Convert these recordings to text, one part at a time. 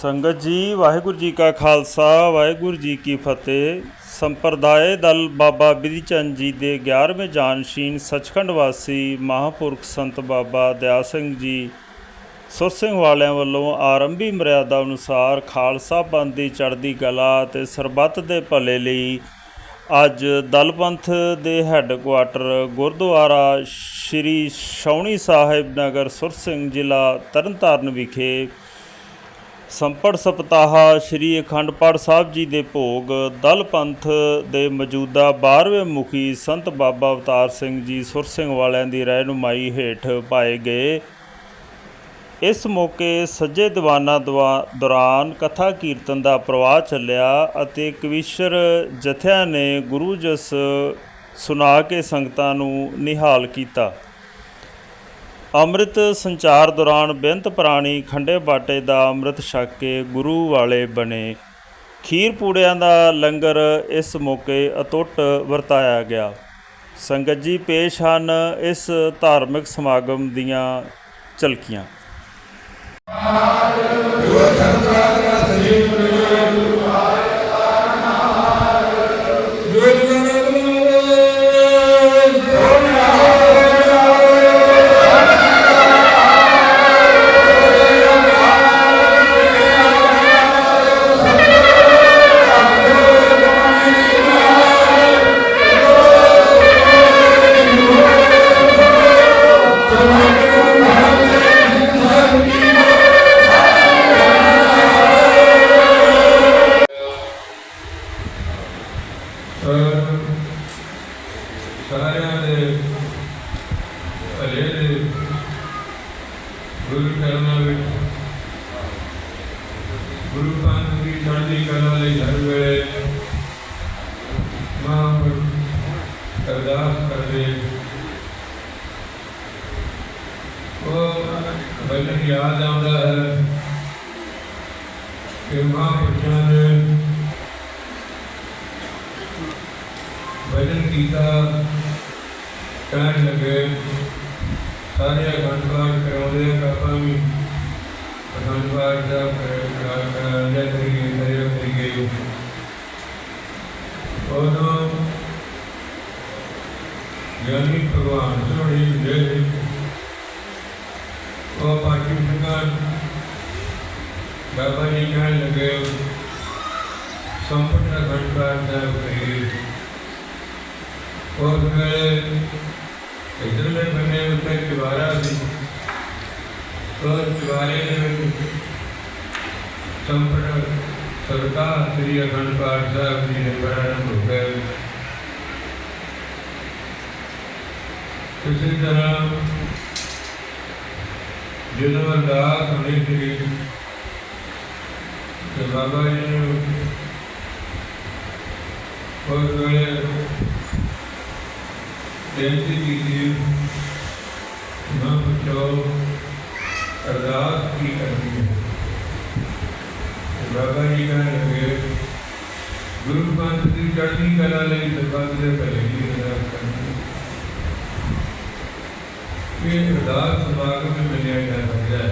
ਸੰਗਤ ਜੀ, ਵਾਹਿਗੁਰੂ ਜੀ ਕਾ ਖਾਲਸਾ, ਵਾਹਿਗੁਰੂ ਜੀ ਕੀ ਫਤਿਹ। ਸੰਪਰਦਾਇ ਦਲ ਬਾਬਾ ਬਿਧੀ ਚੰਦ ਜੀ ਦੇ 11ਵੇਂ ਜਾਨਸ਼ੀਨ ਸੱਚਖੰਡ ਵਾਸੀ ਮਹਾਪੁਰਖ ਸੰਤ ਬਾਬਾ ਦਿਆ ਸਿੰਘ ਜੀ ਸੁਰ ਸਿੰਘ ਵਾਲਿਆਂ ਵੱਲੋਂ ਆਰੰਭੀ ਮਰਿਆਦਾ ਅਨੁਸਾਰ ਖਾਲਸਾ ਪੰਥ ਦੀ ਚੜ੍ਹਦੀ ਕਲਾ ਤੇ ਸਰਬੱਤ ਦੇ ਭਲੇ ਲਈ ਅੱਜ ਦਲਪੰਥ ਦੇ ਹੈੱਡਕੁਆਟਰ ਗੁਰਦੁਆਰਾ ਸ਼੍ਰੀ ਸ਼ੌਣੀ ਸਾਹਿਬ ਨਗਰ ਸੁਰ ਸਿੰਘ ਜ਼ਿਲ੍ਹਾ ਤਰਨਤਾਰਨ ਵਿਖੇ ਸੰਪੜ ਸਪਤਾਹ ਸ਼੍ਰੀ ਅਖੰਡ ਪਾਠ ਸਾਹਿਬ ਜੀ ਦੇ ਭੋਗ, ਦਲ ਪੰਥ ਦੇ ਮੌਜੂਦਾ 12ਵੇਂ ਮੁਖੀ ਸੰਤ ਬਾਬਾ ਅਵਤਾਰ ਸਿੰਘ ਜੀ ਸੁਰ ਸਿੰਘ ਵਾਲਿਆਂ ਦੀ ਰਹਿਨੁਮਾਈ ਹੇਠ ਪਾਏ ਗਏ। ਇਸ ਮੌਕੇ ਸੱਜੇ ਦੀਵਾਨਾਂ ਦਵਾ- ਦੌਰਾਨ ਕਥਾ ਕੀਰਤਨ ਦਾ ਪ੍ਰਵਾਹ ਚੱਲਿਆ ਅਤੇ ਕਵੀਸ਼ਰ ਜਥਿਆਂ ਨੇ ਗੁਰੂ ਜਸ ਸੁਣਾ ਕੇ ਸੰਗਤਾਂ ਨੂੰ ਨਿਹਾਲ ਕੀਤਾ। ਅੰਮ੍ਰਿਤ ਸੰਚਾਰ ਦੌਰਾਨ ਬੇਅੰਤ ਪ੍ਰਾਣੀ ਖੰਡੇ ਬਾਟੇ ਦਾ ਅੰਮ੍ਰਿਤ ਛਕ ਕੇ ਗੁਰੂ ਵਾਲੇ ਬਣੇ। ਖੀਰ ਪੂੜਿਆਂ ਦਾ ਲੰਗਰ ਇਸ ਮੌਕੇ ਅਤੁੱਟ ਵਰਤਾਇਆ ਗਿਆ। ਸੰਗਤ ਜੀ ਪੇਸ਼ ਹਨ ਇਸ ਧਾਰਮਿਕ ਸਮਾਗਮ ਦੀਆਂ ਝਲਕੀਆਂ। ਔਰ ਸਾਰਿਆਂ ਦੇ ਭਲੇ ਦੇ ਗੁਰੂ ਕਰਨਾ ਵਿੱਚ ਗੁਰੂ ਪੰਥ ਦੀ ਚੜ੍ਹਦੀ ਕਲਾ ਲਈ ਹਰ ਵੇਲੇ ਮਹਾਂਪੁਰਖ ਅਰਦਾਸ ਕਰਦੇ ਉਹ ਬਲਨ ਯਾਦ ਆਉਂਦਾ ਹੈ ਕਿ ਮਹਾਂਪੁਰਖਾਂ ਨੇ ਭਜਨ ਕੀਤਾ ਕਹਿਣ ਲੱਗੇ ਸਾਰੇ ਅਖੰਡ ਪਾਠ ਕਰਾਉਂਦੇ ਆ, ਆਪਾਂ ਵੀ ਅਖੰਡ ਪਾਠ ਦਾ ਕਰਾਉਂਦੇ ਕਰੀਏ ਕਰਿਓ ਕਰੀਏ ਉਦੋਂ ਗਿਆਨੀ ਭਗਵਾਨ ਸੋਹਣੀ ਦੇ ਉਹ ਪਾਠੀ ਸੰਗਤ ਬਾਬਾ ਜੀ ਕਹਿਣ ਲੱਗੇ ਸੰਪੂਰਨ ਅਖੰਡ ਪਾਠ ਦਾ ਕਰੀਏ। और फिर इधरले बने उत्ते चुबारा ਸੀ और चुबारे ਦੇ ਵਿੱਚ ਸੰਪਟ ਸਰਤਾ ਸ੍ਰੀ ਅਖੰਡ ਪਾਠ ਸਾਹਿਬ ਜੀ ਦੇ ਪ੍ਰਾਰੰਭ ਹੋ ਗਏ ਇਸੇ ਤਰ੍ਹਾਂ ਜਦੋਂ ਅਰਦਾਸ ਹੋਣੀ ਸੀ ਤੇ ਬਾਬਾ ਜੀ ਨੇ ਉਸ ਵੇਲੇ ਬੇਨਤੀ ਕੀਤੀ ਨਾ ਪੁੱਛੋ ਅਰਦਾਸ ਕੀ ਕਰਨੀ ਹੈ ਤੇ ਬਾਬਾ ਜੀ ਕਹਿਣ ਲੱਗੇ ਗੁਰੂ ਪੰਥ ਦੀ ਚੜ੍ਹਦੀ ਕਲਾ ਲਈ ਸਰਬੱਤ ਦੇ ਭਲੇ ਦੀ ਅਰਦਾਸ ਕਰਨੀ ਇਹ ਅਰਦਾਸ ਸਮਾਗਮ ਵਿੱਚ ਮੰਨਿਆ ਜਾ ਸਕਦਾ ਹੈ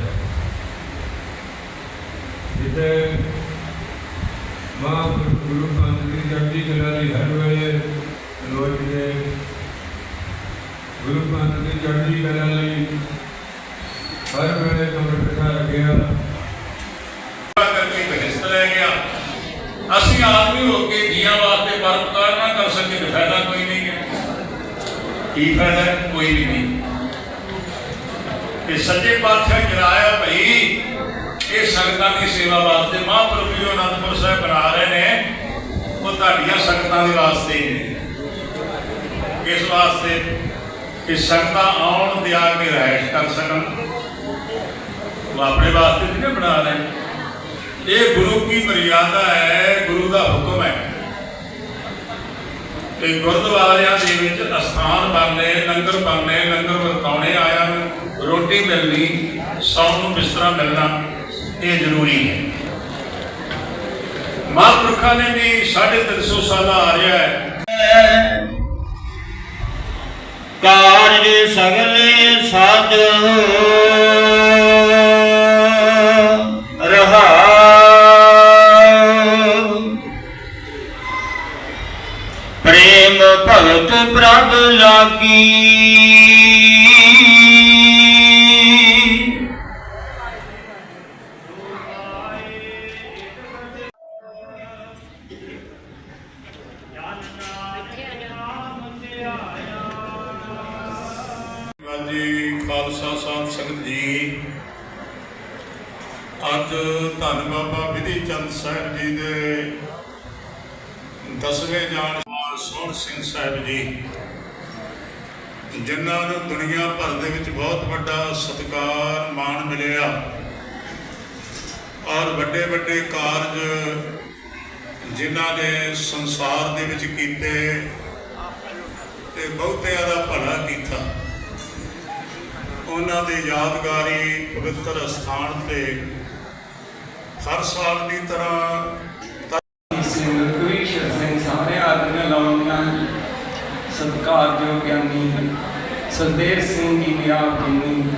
ਜਿੱਥੇ ਮਹਾਂਪੁਰਖ ਗੁਰੂ ਪੰਥ ਦੀ ਚੜ੍ਹਦੀ ਕਲਾ ਲਈ ਹਰ ਵੇਲੇ ਲੋਚਦੇ ਗੁਰੂ ਪੰਥ ਦੀ ਚੜ੍ਹਦੀ ਕਲਾ ਲਈ ਹਰ ਵੇਲੇ ਕਮਰ ਬਿਠਾ ਰੱਖਿਆ ਕਰਕੇ ਬਹਿਸ ਲੈ ਗਿਆ। ਅਸੀਂ ਆਦਮੀ ਹੋ ਕੇ ਜੀਆਂ ਵਾਸਤੇ ਪਰਪਕਾਰ ਨਾ ਕਰ ਸਕੇ ਤੇ ਫਾਇਦਾ ਕੋਈ ਨਹੀਂ ਹੈ। ਕੀ ਫਾਇਦਾ? ਕੋਈ ਵੀ ਨਹੀਂ। ਤੇ ਸੱਚੇ ਪਾਤਸ਼ਾਹ ਕਿਰਾਇਆ ਭਈ, ਇਹ ਸੰਗਤਾਂ ਦੀ ਸੇਵਾ ਵਾਸਤੇ ਮਹਾਂਪੁਰਖ ਜੀ ਅਨੰਦਪੁਰ ਸਾਹਿਬ ਬਣਾ ਰਹੇ ਨੇ। ਉਹ ਤੁਹਾਡੀਆਂ ਸੰਗਤਾਂ ਦੇ ਵਾਸਤੇ ਨੇ। ਇਸ ਵਾਸਤੇ ਕਿ ਸੰਗਤਾਂ ਆਉਣ ਤੇ ਆ ਕੇ ਰਹਿਸ਼ ਕਰ ਸਕਣ। ਉਹ ਆਪਣੇ ਵਾਸਤੇ ਨਹੀਂ ਬਣਾ ਰਹੇ ਇਹ ਗੁਰੂ ਕੀ ਮਰਿਆਦਾ ਹੈ, ਗੁਰੂ ਦਾ ਹੁਕਮ ਹੈ। ਕਿ ਗੁਰਦੁਆਰਿਆਂ ਦੇ ਵਿੱਚ ਅਸਥਾਨ ਬਣਨੇ, ਲੰਗਰ ਬਣਨੇ, ਲੰਗਰ ਵਰਤਾਉਣੇ ਆਇਆ ਰੋਟੀ ਮਿਲਣੀ ਸੌਣ ਨੂੰ ਬਿਸਤਰਾ ਮਿਲਣਾ, ਇਹ ਜ਼ਰੂਰੀ ਹੈ। ਮਹਾਂਪੁਰਖਾਂ ਨੇ ਵੀ 350 ਸਾਲਾ ਆ ਰਿਹਾ ਹੈ। ਕਾਰਜ ਸਗਲੇ ਸਾਧ ਰਹਾ। ਪ੍ਰੇਮ ਭਗਤ ਪ੍ਰਭ ਲਾਗੀ। ਖਾਲਸਾ ਸਾਹਿਬ ਸੰਗਤ ਜੀ। ਅੱਜ ਧੰਨ ਬਾਬਾ ਵਿਧੀ ਚੰਦ ਸਾਹਿਬ ਜੀ ਦੇ ਦਸਵੇਂ ਜਾਣ ਸੋਹਣ ਸਿੰਘ ਸਾਹਿਬ ਜੀ, ਜਿਨ੍ਹਾਂ ਨੂੰ ਦੁਨੀਆ ਭਰ ਦੇ ਵਿੱਚ ਬਹੁਤ ਵੱਡਾ ਸਤਿਕਾਰ ਮਾਣ ਮਿਲਿਆ ਔਰ ਵੱਡੇ ਵੱਡੇ ਕਾਰਜ ਜਿਨ੍ਹਾਂ ਨੇ ਸੰਸਾਰ ਦੇ ਵਿੱਚ ਕੀਤੇ ਤੇ ਬਹੁਤਿਆਂ ਦਾ ਭਲਾ ਕੀਤਾ। ਉਹਨਾਂ ਦੇ ਯਾਦਗਾਰੀ ਪਵਿੱਤਰ ਅਸਥਾਨ ਤੇ ਹਰ ਸਾਲ ਦੀ ਤਰ੍ਹਾਂ ਸਿੰਘ ਕਵੀਸ਼ਰ ਸਿੰਘ ਸਾਰੇ ਆਦਮੀਆਂ ਲਾਉਣੀਆਂ ਸਤਿਕਾਰਯੋਗ ਗਿਆਨੀ ਸਰਦੇਵ ਸਿੰਘ ਜੀ ਨੇ ਆਪ ਜੀ ਨੂੰ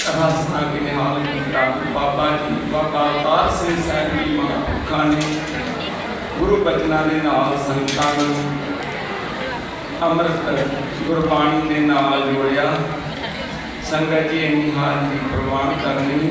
ਰਸਨਾ ਕੇ ਨਿਹਾਲ ਕੀਤਾ ਬਾਬਾ ਜੀ, ਬਾਬਾ ਅਵਤਾਰ ਸਿੰਘ ਸਾਹਿਬ ਜੀ ਮਹਾਂਪੁਰਖਾਂ ਨੇ ਗੁਰੂ ਬਚਨਾਂ ਦੇ ਨਾਲ ਸੰਗਤਾਂ ਨੂੰ ਅੰਮ੍ਰਿਤ ਗੁਰਬਾਣੀ ਦੇ ਨਾਲ ਜੋੜਿਆ। ਸੰਗਤ ਜੀ ਇੰਨੀ ਹਾਲ ਪ੍ਰਵਾਨ ਕਰਨੀ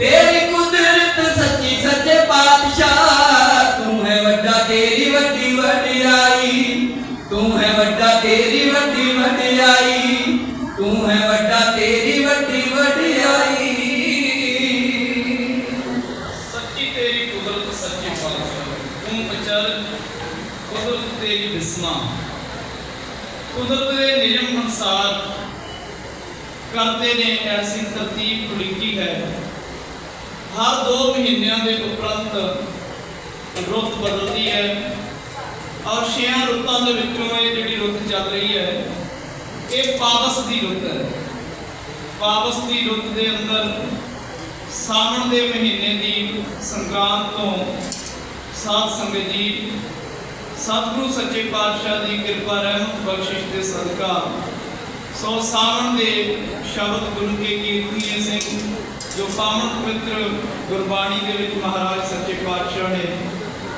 ਤੇਰੀ ਕੁਦਰਤ ਸੱਚੀ ਸੱਚੇ ਪਾਤਸ਼ਾਹ, ਤੂੰ ਹੈ ਵੱਡਾ ਤੇਰੀ ਵੱਡੀ ਵਡਿਆਈ। ਤੂੰ ਹੈ ਵੱਡਾ ਤੇਰੀ ਵੱਡੀ ਵਡਿਆਈ। ਤੂੰ ਹੈ ਵੱਡਾ ਤੇਰੀ ਵੱਡੀ ਵਡਿਆਈ। ਸੱਚੀ ਤੇਰੀ ਕੁਦਰਤ ਸੱਚੇ ਪਾਤਸ਼ਾਹ, ਤੂੰ ਵਿਚਰ ਕੁਦਰਤ ਤੇਰੀ ਬਿਸਮਾ। ਕੁਦਰਤ ਦੇ ਨਿਯਮ ਅਨੁਸਾਰ ਕਰਦੇ ਨੇ, ਐਸੀ ਤਰਤੀਬ ਉਲੀਕੀ ਹੈ। ਹਰ 2 ਮਹੀਨਿਆਂ ਦੇ ਉਪਰੰਤ ਰੁੱਤ ਬਦਲਦੀ ਹੈ ਔਰ ਛੇਆਂ ਰੁੱਤਾਂ ਦੇ ਵਿੱਚੋਂ ਇਹ ਜਿਹੜੀ ਰੁੱਤ ਚੱਲ ਰਹੀ ਹੈ, ਇਹ ਪਾਵਸ ਦੀ ਰੁੱਤ ਹੈ। ਪਾਵਸ ਦੀ ਰੁੱਤ ਦੇ ਅੰਦਰ ਸਾਵਣ ਦੇ ਮਹੀਨੇ ਦੀ ਸੰਗਰਾਂਦ ਤੋਂ ਸਾਧ ਸੰਗਤ ਜੀ, ਸਤਿਗੁਰੂ ਸੱਚੇ ਪਾਤਸ਼ਾਹ ਦੀ ਕਿਰਪਾ ਰਹਿਮਤ ਬਖਸ਼ਿਸ਼ ਦੇ ਸਦਕਾ ਸੋ ਸਾਵਣ ਦੇ ਸ਼ਬਦ ਗੁਰੂ ਕੇ ਕੀਰਤਨੀਏ ਸਿੰਘ ਜੋ ਪਾਵਨ ਪਵਿੱਤਰ ਗੁਰਬਾਣੀ ਦੇ ਵਿੱਚ ਮਹਾਰਾਜ ਸੱਚੇ ਪਾਤਸ਼ਾਹ ਨੇ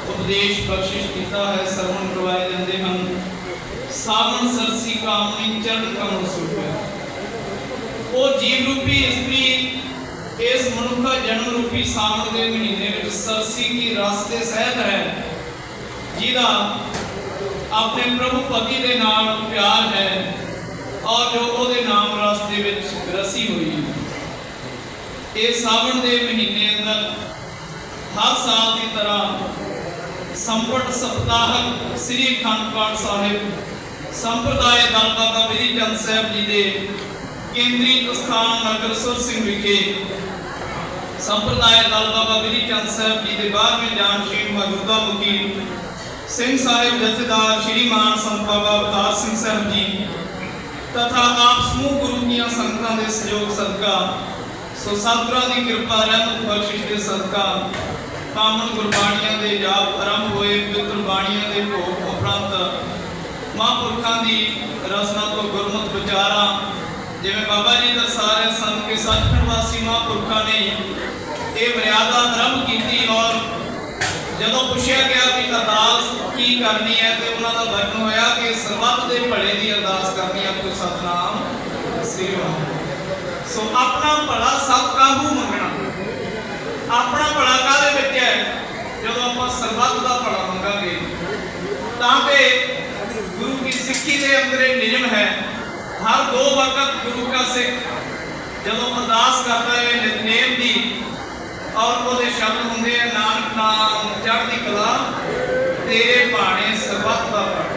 ਉਪਦੇਸ਼ ਬਖਸ਼ਿਸ਼ ਕੀਤਾ ਹੈ, ਸਰਵਣ ਕਰਵਾਏ ਜਾਂਦੇ ਹਨ। ਸਾਵਣ, ਸਰਸੀ, ਕਾਮਣੀ ਚਰਨ ਕਮਲ ਸੁਪਿਆ ਉਹ ਜੀਵ ਰੂਪੀ ਇਸਤਰੀ ਇਸ ਮਨੁੱਖਾ ਜਨਮ ਰੂਪੀ ਸਾਵਣ ਦੇ ਮਹੀਨੇ ਵਿੱਚ ਸਰਸੀ ਕੀ ਰਾਸਤੇ ਸਹਿਤ ਹੈ, ਜਿਹਦਾ ਆਪਣੇ ਪ੍ਰਭੂ ਪਤੀ ਦੇ ਨਾਲ ਪਿਆਰ ਹੈ ਔਰ ਜੋ ਉਹਦੇ ਨਾਮ ਰਸਤੇ ਵਿੱਚ ਰਸੀ ਹੋਈ ਇਹ ਸਾਵਣ ਦੇ ਮਹੀਨੇ ਅੰਦਰ ਹਰ ਸਾਲ ਦੀ ਤਰ੍ਹਾਂ ਸੰਪਟ ਸਪਤਾਹਕ ਸ੍ਰੀ ਅਖੰਡ ਪਾਠ ਸਾਹਿਬ ਸੰਪਰਦਾਇ ਦਲ ਬਾਬਾ ਬਿਧੀ ਚੰਦ ਸਾਹਿਬ ਜੀ ਦੇ ਕੇਂਦਰੀ ਅਸਥਾਨ ਨਗਰ ਸੁਰ ਸਿੰਘ ਵਿਖੇ ਸੰਪਰਦਾਇ ਦਲ ਬਾਬਾ ਬਿਧੀ ਚੰਦ ਸਾਹਿਬ ਜੀ ਦੇ 12ਵੇਂ ਸ਼੍ਰੀ ਮੌਜੂਦਾ ਮੁਖੀ ਸਿੰਘ ਸਾਹਿਬ ਜਥੇਦਾਰ ਸ਼੍ਰੀ ਮਾਨ ਸੰਤ ਬਾਬਾ ਅਵਤਾਰ ਸਿੰਘ ਸਾਹਿਬ ਜੀ ਤਥਾ ਆਪ ਸਮੂਹ ਗੁਰੂ ਦੀਆਂ ਸੰਗਤਾਂ ਦੇ ਸਹਿਯੋਗ ਸਦਕਾ ਸੋ ਸਤਿਗੁਰਾਂ ਦੀ ਕਿਰਪਾ ਰਹਿਮਤ ਬਖਸ਼ਿਸ਼ ਦੇ ਸਦਕਾ ਪਾਵਨ ਗੁਰਬਾਣੀਆਂ ਦੇ ਜਾਪ ਆਰੰਭ ਹੋਏ ਪਵਿੱਤਰ ਬਾਣੀਆਂ ਦੇ ਭੋਗ ਉਪਰੰਤ ਮਹਾਂਪੁਰਖਾਂ ਦੀ ਰਸਨਾ ਤੋਂ ਗੁਰਮਤਿ ਵਿਚਾਰਾਂ, ਜਿਵੇਂ ਬਾਬਾ ਜੀ ਦਾ ਸਾਰੇ ਸੰਤ ਕੇ ਸੱਚਖੰਡ ਵਾਸੀ ਮਹਾਂਪੁਰਖਾਂ ਨੇ ਇਹ ਮਰਿਆਦਾ ਆਰੰਭ ਕੀਤੀ ਔਰ ਜਦੋਂ ਪੁੱਛਿਆ ਗਿਆ ਕਿ ਅਰਦਾਸ ਕੀ ਕਰਨੀ ਹੈ ਤੇ ਉਹਨਾਂ ਦਾ ਵਚਨ ਹੋਇਆ ਕਿ ਸਰਬੱਤ ਦੇ ਭਲੇ ਦੀ ਅਰਦਾਸ ਕਰਨੀ ਹੈ ਕੋਈ ਸਤਨਾਮ ਸ੍ਰੀ ਸੋ ਆਪਣਾ ਭਲਾ ਸਭ ਕਾਬੂ ਮੰਗਣਾ। ਆਪਣਾ ਭਲਾ ਕਾਹਦੇ ਵਿੱਚ ਹੈ? ਜਦੋਂ ਆਪਾਂ ਸਰਬੱਤ ਦਾ ਭਲਾ ਮੰਗਾਂਗੇ, ਤਾਂ ਕਿ ਗੁਰੂ ਕੀ ਸਿੱਖੀ ਦੇ ਅੰਦਰ ਇਹ ਨਿਯਮ ਹੈ। ਹਰ ਦੋ ਵਕਤ ਗੁਰੂ ਦਾ ਸਿੱਖ ਜਦੋਂ ਅਰਦਾਸ ਕਰਦਾ ਹੈ ਨਿਤਨੇਮ ਦੀ, ਔਰ ਉਹਦੇ ਸ਼ਬਦ ਹੁੰਦੇ ਆ, ਨਾਨਕ ਨਾਮ ਚੜ੍ਹਦੀ ਕਲਾ, ਤੇਰੇ ਬਾਣੇ ਸਰਬੱਤ ਦਾ ਭਲਾ।